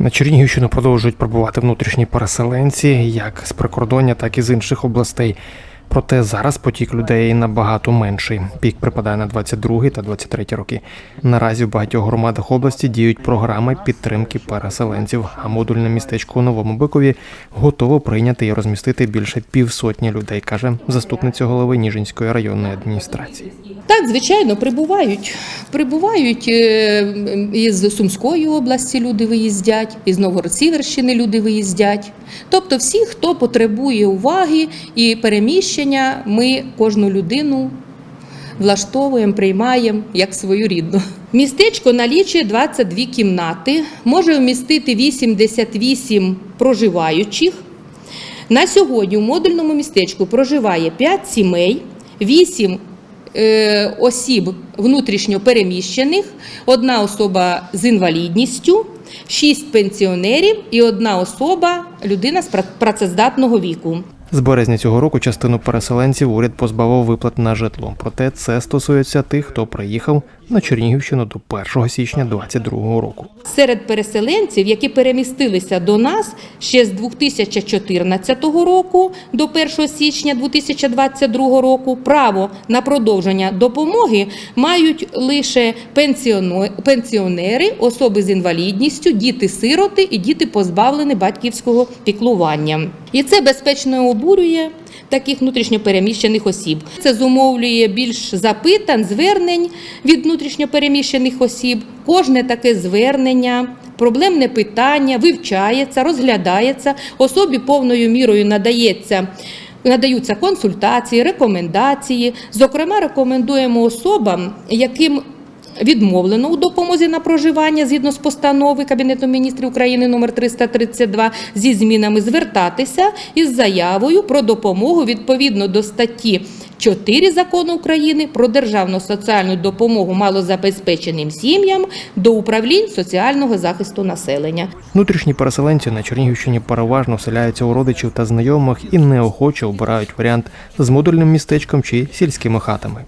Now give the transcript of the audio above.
На Чернігівщину продовжують прибувати внутрішні переселенці, як з прикордоння, так і з інших областей. Проте зараз потік людей набагато менший. Пік припадає на 22 та 23 роки. Наразі в багатьох громадах області діють програми підтримки переселенців. А модульне містечко у Новому Бикові готово прийняти і розмістити більше півсотні людей, каже заступниця голови Ніжинської районної адміністрації. Так, звичайно, прибувають. Прибувають е, із Сумської області люди виїздять, із Новгород-Сіверщини люди виїздять. Тобто всі, хто потребує уваги і переміщення, ми кожну людину влаштовуємо, приймаємо як свою рідну. Містечко налічує 22 кімнати, може вмістити 88 проживаючих. На сьогодні у модульному містечку проживає 5 сімей, 8 е, осіб внутрішньо переміщених, одна особа з інвалідністю, 6 пенсіонерів і одна особа людина з пра- працездатного віку. З березня цього року частину переселенців уряд позбавив виплат на житло. Проте це стосується тих, хто приїхав на Чернігівщину до 1 січня 2022 року. Серед переселенців, які перемістилися до нас ще з 2014 року до 1 січня 2022 року, право на продовження допомоги мають лише пенсіонери, особи з інвалідністю, діти-сироти і діти позбавлені батьківського піклування. І це безпечно обурює таких внутрішньопереміщених осіб. Це зумовлює більш запитань, звернень від внутрішньопереміщених осіб. Кожне таке звернення, проблемне питання вивчається, розглядається, особі повною мірою надається. Надаються консультації, рекомендації. Зокрема, рекомендуємо особам, яким Відмовлено у допомозі на проживання згідно з постанови Кабінету міністрів України номер 332 зі змінами звертатися із заявою про допомогу відповідно до статті 4 закону України про державну соціальну допомогу малозабезпеченим сім'ям до управлінь соціального захисту населення. Внутрішні переселенці на Чернігівщині переважно вселяються у родичів та знайомих і неохоче обирають варіант з модульним містечком чи сільськими хатами.